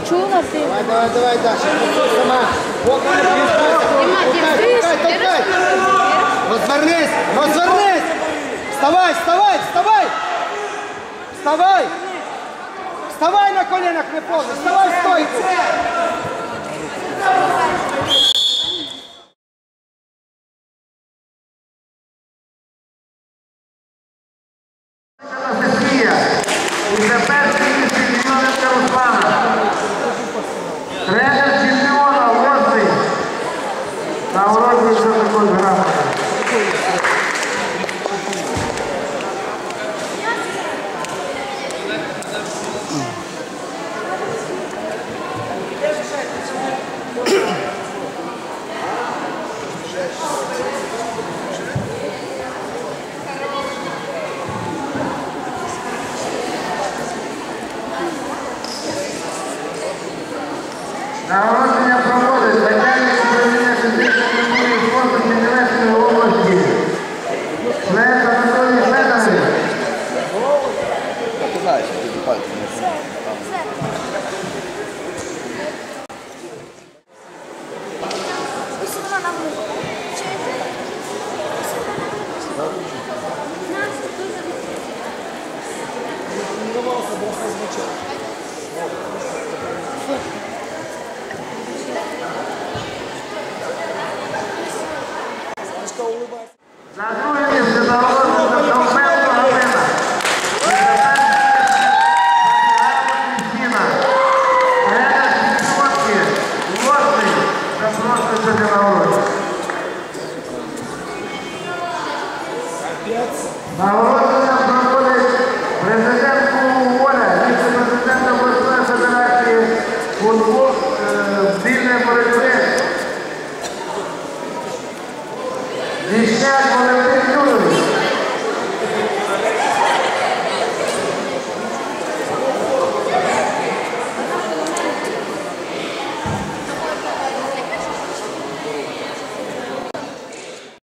почула ти. Давай, давай, давай, Даша. Сама. Вот, Толкай, толкай. Розвернись, розвернись. Вставай, вставай, вставай. Вставай. Вставай на коленях, не поздно. Вставай в стойку. Анастасія, И теперь. А Нагородження проводить начальник управління фізичної культури і спорту Чернівецької області. Швед Анатолій Федорович. Ти знаєш, ти пальцем. Тренировался, бросал мячом. Ah.